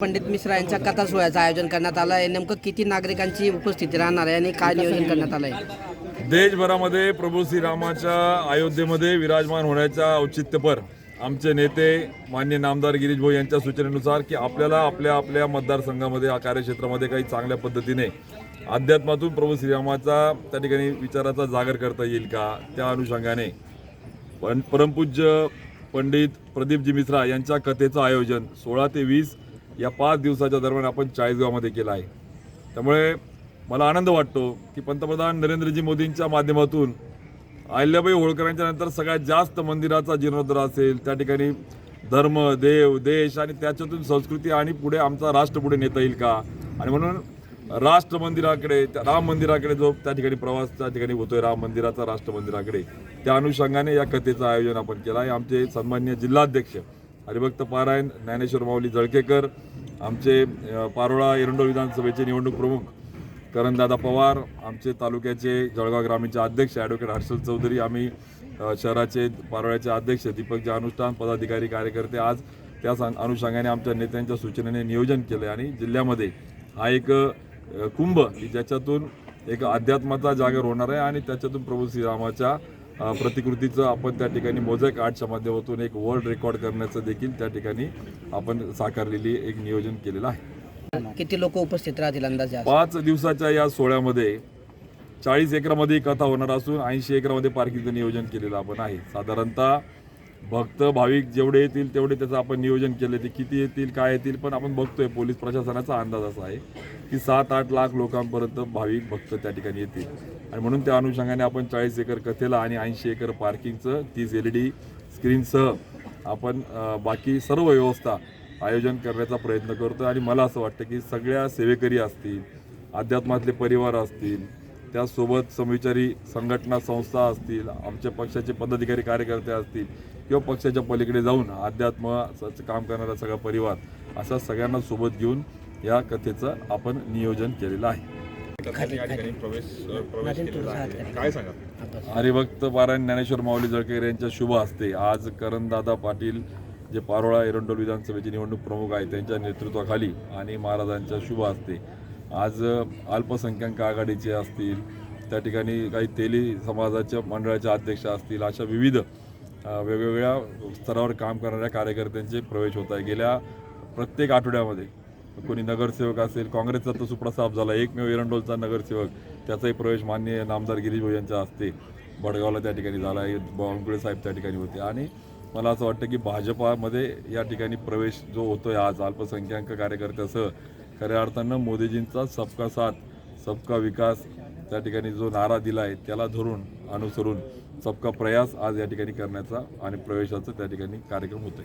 पंडित मिश्रा यांच्या कथा सोहळ्याचं आयोजन करण्यात आलं आहे. नेमकं किती नागरिकांची उपस्थिती राहणार आहे आणि काय नियोजन करण्यात आलं आहे देशभरामध्ये प्रभू श्रीरामाच्या अयोध्येमध्ये विराजमान होण्याच्या औचित्यपर आमचे नेते मान्य नामदार गिरीश भाऊ यांच्या सूचनेनुसार की आपल्याला आपल्या आपल्या मतदारसंघामध्ये कार्यक्षेत्रामध्ये काही चांगल्या पद्धतीने अध्यात्मातून प्रभू श्रीरामाचा त्या ठिकाणी विचाराचा जागर करता येईल का? त्या अनुषंगाने पण परमपूज्य पंडित प्रदीपजी मिश्रा यांच्या कथेचं आयोजन सोळा ते वीस या पाच दिवसाच्या दरम्यान आपण चाळीसगावमध्ये केला आहे. त्यामुळे मला आनंद वाटतो की पंतप्रधान नरेंद्रजी मोदींच्या माध्यमातून अहिल्याबाई होळकरांच्या नंतर सगळ्यात जास्त मंदिराचा जीर्णोद्धार असेल त्या ठिकाणी धर्म देव देश आणि त्याच्यातून संस्कृती आणि पुढे आमचा राष्ट्र पुढे नेता येईल का? आणि म्हणून राष्ट्र मंदिराकडे त्या राम मंदिराकडे जो त्या ठिकाणी प्रवास त्या ठिकाणी होतोय राम मंदिराचा राष्ट्र मंदिराकडे त्या अनुषंगाने या कथेचं आयोजन आपण केलं आहे. आमचे सन्मान्य जिल्हाध्यक्ष हरिभक्त पारायण ज्ञानेश्वर माऊली जळकेकर आमचे पारोळा एरंडोल विधानसभेचे निवडणूक प्रमुख करणदादा पवार आमचे तालुक्याचे जळगाव ग्रामीणचे अध्यक्ष ॲडव्होकेट हर्षल चौधरी आम्ही शहराचे पारोळ्याचे अध्यक्ष दीपकचे अनुष्ठान पदाधिकारी कार्यकर्ते आज त्या सं- अनुषंगाने आमच्या नेत्यांच्या सूचनेने नियोजन केलं आहे आणि जिल्ह्यामध्ये हा एक कुंभ की ज्याच्यातून एक अध्यात्माचा जागर होणार आहे आणि त्याच्यातून प्रभू श्रीरामाच्या प्रतिकृतीचं आपण त्या ठिकाणी मोझॅक आर्टच्या माध्यमातून एक वर्ल्ड रेकॉर्ड करण्याचं देखील त्या ठिकाणी आपण साकारलेली एक नियोजन केलेलं आहे किती लोक उपस्थित राहतील अंदाजे? पाच दिवसाच्या या सोहळ्यामध्ये चाळीस एकरामध्ये कथा होणार असून ऐंशी एकरामध्ये पार्किंगचं नियोजन केलेलं आपण आहे साधारणतः भक्त भाविक जेवढे येतील तेवढे त्याचं आपण नियोजन केलं ते किती येतील काय येतील पण आपण बघतोय. पोलीस प्रशासनाचा अंदाज असा आहे की सात आठ लाख लोकांपर्यंत भाविक भक्त त्या ठिकाणी येतील. आणि म्हणून त्या अनुषंगाने आपण चाळीस एकर कथेला आणि ऐंशी एकर पार्किंगचं तीस एल ई डी स्क्रीनसह आपण बाकी सर्व व्यवस्था आयोजन करण्याचा प्रयत्न करतो आणि मला असं वाटतं की सगळ्या सेवेकरी असतील अध्यात्मातले परिवार असतील त्यासोबत समविचारी संघटना संस्था असतील आमच्या पक्षाचे पदाधिकारी कार्यकर्ते असतील किंवा पक्षाच्या पलीकडे जाऊन अध्यात्माचं काम करणारा सगळा परिवार अशा सगळ्यांना सोबत घेऊन या कथेचं आपण नियोजन केलेलं आहे. हरिभक्त पारायण ज्ञानेश्वर माऊली जळकेकर यांच्या शुभ हस्ते आज करणदादा पाटील जे पारोळा एरंडोल विधानसभेचे निवडणूक प्रमुख आहेत त्यांच्या नेतृत्वाखाली आणि महाराजांच्या शुभ हस्ते आज अल्पसंख्याक आघाडीचे असतील त्या ठिकाणी काही तेली समाजाच्या मंडळाच्या अध्यक्ष असतील अशा विविध वेगवेगळ्या स्तरावर काम करणाऱ्या कार्यकर्त्यांचे प्रवेश होत आहे. गेल्या प्रत्येक आठवड्यामध्ये कोणी नगरसेवक असेल काँग्रेसचा तो सुपडा साफ झाला एकमेव एरंडोलचा नगरसेवक त्याचाही प्रवेश मान्य नामदार गिरीश भाऊ यांच्या हस्ते बडगावला त्या ठिकाणी झाला आहे बावनकुळे साहेब त्या ठिकाणी होते. आणि मला असं वाटतं की भाजपामध्ये या ठिकाणी प्रवेश जो होतो आहे आज अल्पसंख्याक कार्यकर्त्यासह खऱ्या अर्थानं मोदीजींचा सबका साथ सबका विकास त्या ठिकाणी जो नारा दिला आहे त्याला धरून अनुसरून सबका प्रयास आज या ठिकाणी करण्याचा आणि प्रवेशाचा त्या ठिकाणी कार्यक्रम होतोय.